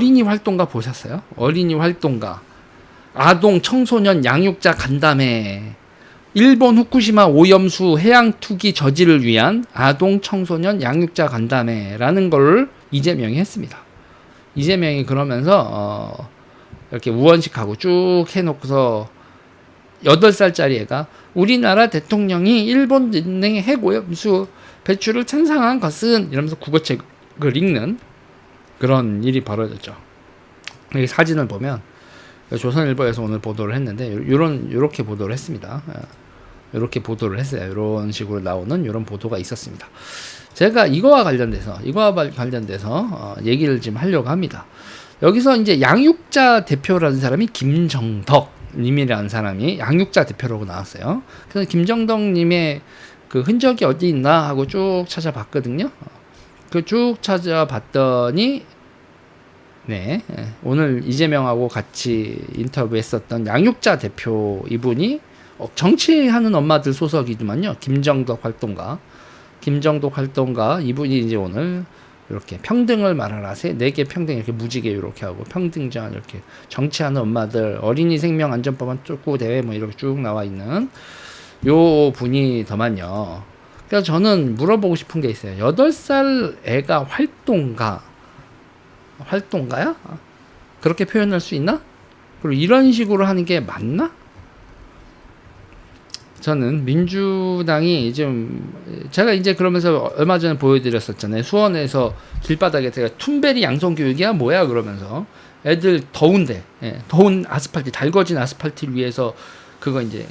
어린이 활동가 보셨어요? 어린이 활동가. 아동 청소년 양육자 간담회. 일본 후쿠시마 오염수 해양 투기 저지를 위한 아동 청소년 양육자 간담회라는 걸 이재명이 했습니다. 이재명이 그러면서 어, 이렇게 우원식하고 쭉 해놓고서 8살짜리 애가 우리나라 대통령이 일본 은행의 핵오염수 배출을 찬성한 것은 이러면서 국어책을 읽는 그런 일이 벌어졌죠. 이 사진을 보면 조선일보에서 오늘 보도를 했는데 이런 이렇게 보도를 했습니다. 이렇게 보도를 했어요. 이런 식으로 나오는 이런 보도가 있었습니다. 제가 이거와 관련돼서 이거와 관련돼서 어, 얘기를 좀 하려고 합니다. 여기서 이제 양육자 대표라는 사람이 김정덕 님이라는 사람이 양육자 대표라고 나왔어요. 그래서 김정덕 님의 그 흔적이 어디 있나 하고 쭉 찾아봤거든요. 그 쭉 찾아봤더니 네 오늘 이재명하고 같이 인터뷰했었던 양육자 대표 이분이 어, 정치하는 엄마들 소속이지만요 김정덕 활동가 김정덕 활동가 이분이 이제 오늘 이렇게 평등을 말하라 세네개 평등 이렇게 무지개 이렇게 하고 평등전 이렇게 정치하는 엄마들 어린이 생명 안전법안 쫓고 대회 뭐 이렇게 쭉 나와 있는 요 분이 더만요. 그래서 저는 물어보고 싶은 게 있어요. 여덟 살 애가 활동가 활동가야? 그렇게 표현할 수 있나? 그리고 이런 식으로 하는 게 맞나? 저는 민주당이 좀 제가 이제 그러면서 얼마 전에 보여드렸었잖아요. 수원에서 길바닥에 제가 툰베리 양성 교육이야 뭐야 그러면서 애들 더운데 예, 더운 아스팔트 달궈진 아스팔트를 위해서 그거 이제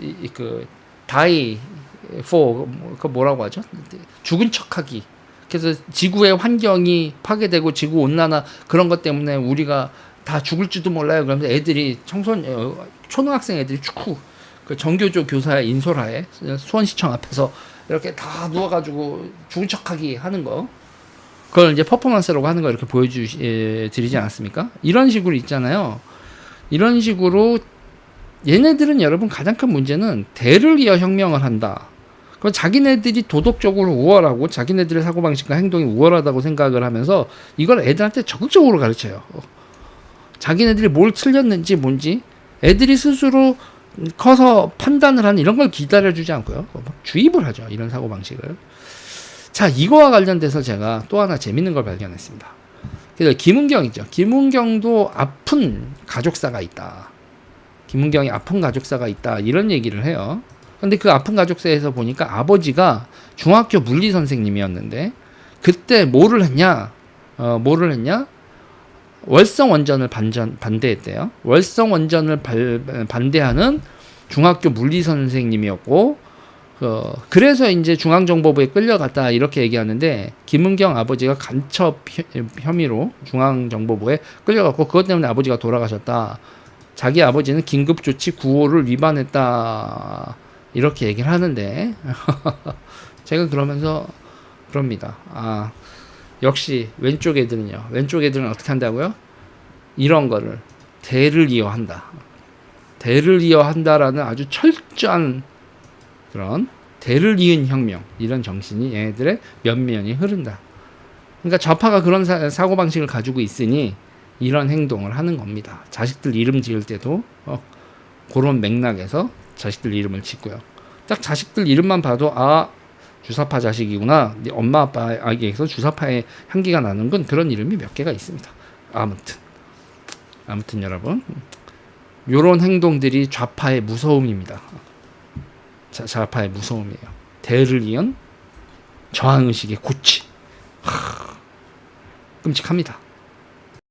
이, 이, 그 다이 포그 뭐라고 하죠? 죽은 척하기. 그래서 지구의 환경이 파괴되고 지구 온난화 그런 것 때문에 우리가 다 죽을지도 몰라요. 그러면서 애들이 청소년 어, 초등학생 애들이 축구 그 정교조 교사의 인솔하에 수원시청 앞에서 이렇게 다 누워가지고 죽은 척하기 하는 거 그걸 이제 퍼포먼스라고 하는 거 이렇게 보여주드리지 않았습니까? 이런 식으로 있잖아요. 이런 식으로 얘네들은 여러분 가장 큰 문제는 대를 이어 혁명을 한다. 그 자기네들이 도덕적으로 우월하고 자기네들의 사고방식과 행동이 우월하다고 생각을 하면서 이걸 애들한테 적극적으로 가르쳐요. 자기네들이 뭘 틀렸는지 뭔지 애들이 스스로 커서 판단을 하는 이런 걸 기다려주지 않고요. 주입을 하죠. 이런 사고방식을. 자, 이거와 관련돼서 제가 또 하나 재밌는 걸 발견했습니다. 그래서 김은경이죠. 김은경도 아픈 가족사가 있다. 김은경이 아픈 가족사가 있다. 이런 얘기를 해요. 근데 그 아픈 가족사에서 보니까 아버지가 중학교 물리 선생님이었는데 그때 뭐를 했냐? 어, 뭐를 했냐? 월성 원전을 반전, 반대했대요. 월성 원전을 발, 반대하는 중학교 물리 선생님이었고 어, 그래서 이제 중앙정보부에 끌려갔다 이렇게 얘기하는데 김은경 아버지가 간첩 혐의로 중앙정보부에 끌려갔고 그것 때문에 아버지가 돌아가셨다. 자기 아버지는 긴급조치 구호를 위반했다 이렇게 얘기를 하는데 제가 그러면서 그럽니다. 아 역시 왼쪽 애들은요. 왼쪽 애들은 어떻게 한다고요? 이런 거를 대를 이어한다. 대를 이어한다라는 아주 철저한 그런 대를 이은 혁명 이런 정신이 얘네들의 면면이 흐른다. 그러니까 좌파가 그런 사, 고 방식을 가지고 있으니 이런 행동을 하는 겁니다. 자식들 이름 지을 때도 어, 그런 맥락에서 자식들 이름을 짓고요. 딱 자식들 이름만 봐도 아 주사파 자식이구나. 엄마 아빠에게서 주사파의 향기가 나는 건 그런 이름이 몇 개가 있습니다. 아무튼 아무튼 여러분 요런 행동들이 좌파의 무서움입니다. 자, 좌파의 무서움이에요. 대를 이은 저항의식의 고치. 하, 끔찍합니다.